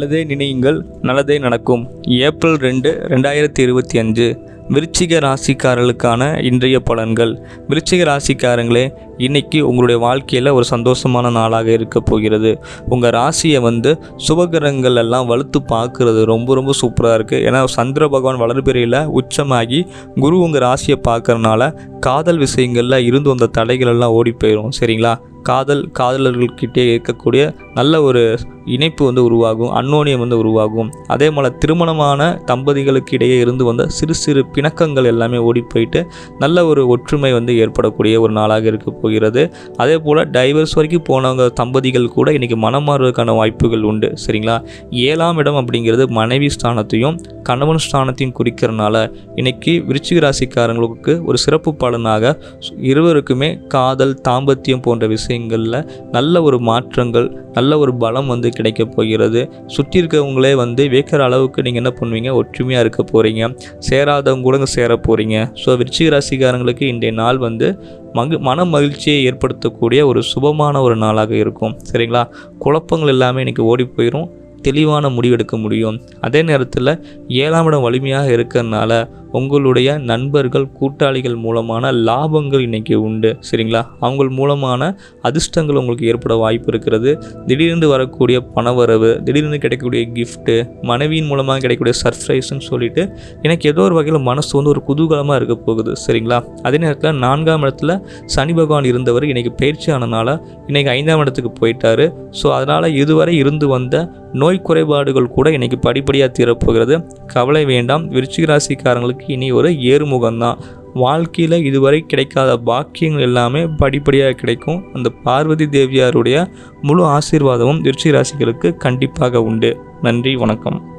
நல்லதே நினையுங்கள் நல்லதே நடக்கும். ஏப்ரல் ரெண்டு ரெண்டாயிரத்தி இருபத்தி அஞ்சு. விருச்சிக ராசிக்காரர்களுக்கான இன்றைய பலன்கள். விருச்சிக ராசிக்காரங்களே இன்னைக்கு உங்களுடைய வாழ்க்கையில் ஒரு சந்தோஷமான நாளாக இருக்க போகிறது. உங்கள் ராசியை வந்து சுபகிரகங்கள் எல்லாம் வலுத்து பார்க்குறது ரொம்ப ரொம்ப சூப்பராக இருக்குது ஏன்னா சந்திர பகவான் வளர்பிறையில் உச்சமாகி குரு உங்கள் ராசியை பார்க்கறனால காதல் விஷயங்களில் இருந்து வந்த தடைகள் எல்லாம் ஓடி போயிடும் சரிங்களா? காதல் காதலர்கள்கிட்டே இருக்கக்கூடிய நல்ல ஒரு இணைப்பு வந்து உருவாகும் அன்னோனியம் வந்து உருவாகும். அதே போல் திருமணமான தம்பதிகளுக்கு இடையே இருந்து வந்த சிறு சிறு பிணக்கங்கள் எல்லாமே ஓடி போயிட்டு நல்ல ஒரு ஒற்றுமை வந்து ஏற்படக்கூடிய ஒரு நாளாக இருக்க போகிறது. அதே போல் டைவர்ஸ் வரைக்கும் போனவங்க தம்பதிகள் கூட இன்றைக்கி மனம் மாறுவதற்கான வாய்ப்புகள் உண்டு சரிங்களா? ஏழாம் இடம் அப்படிங்கிறது மனைவி ஸ்தானத்தையும் கணவன் ஸ்தானத்தையும் குறிக்கிறனால இன்னைக்கு விருச்சிக ராசிக்காரங்களுக்கு ஒரு சிறப்பு பலனாக இருவருக்குமே காதல் தாம்பத்தியம் போன்ற விஷயம் விஷயங்களில் நல்ல ஒரு மாற்றங்கள் நல்ல ஒரு பலம் வந்து கிடைக்க போகிறது. சுற்றி இருக்கவங்களே வந்து வேக்கிற அளவுக்கு நீங்கள் என்ன பண்ணுவீங்க? ஒற்றுமையாக இருக்க போகிறீங்க சேராதவங்க கூட சேர போகிறீங்க ஸோ விருச்சிக ராசிக்காரங்களுக்கு இன்றைய நாள் வந்து மகி மன மகிழ்ச்சியை ஏற்படுத்தக்கூடிய ஒரு சுபமான ஒரு நாளாக இருக்கும். சரிங்களா? குழப்பங்கள் எல்லாமே இன்றைக்கி ஓடி போயிடும் தெளிவான முடிவெடுக்க முடியும். அதே நேரத்தில் ஏழாம் இடம் வலிமையாக இருக்கிறதுனால உங்களுடைய நண்பர்கள் கூட்டாளிகள் மூலமான லாபங்கள் இன்றைக்கி உண்டு சரிங்களா? அவங்க மூலமான அதிர்ஷ்டங்கள் உங்களுக்கு ஏற்பட வாய்ப்பு இருக்கிறது. திடீர்னு வரக்கூடிய பணவரவு திடீர்னு கிடைக்கக்கூடிய கிஃப்ட்டு மனைவியின் மூலமாக கிடைக்கக்கூடிய சர்ப்ரைஸ்ன்னு சொல்லிட்டு எனக்கு ஏதோ ஒரு வகையில் மனசு வந்து ஒரு குதூகலமாக இருக்க போகுது சரிங்களா? அதே நேரத்தில் நான்காம் இடத்துல சனி பகவான் இருந்தவர் இன்றைக்கி பயிற்சி ஆனதுனால இன்றைக்கி ஐந்தாம் இடத்துக்கு போயிட்டார். ஸோ அதனால் இதுவரை இருந்து வந்த நோய் குறைபாடுகள் கூட இன்றைக்கி படிப்படியாக தீரப்போகிறது. கவலை வேண்டாம். விருச்சிக ராசிக்காரங்களுக்கு இனி ஒரு ஏறுமுகம்தான். வாழ்க்கையில் இதுவரை கிடைக்காத பாக்கியங்கள் எல்லாமே படிப்படியாக கிடைக்கும். அந்த பார்வதி தேவியாருடைய முழு ஆசீர்வாதமும் திருச்சி ராசிகளுக்கு கண்டிப்பாக உண்டு. நன்றி வணக்கம்.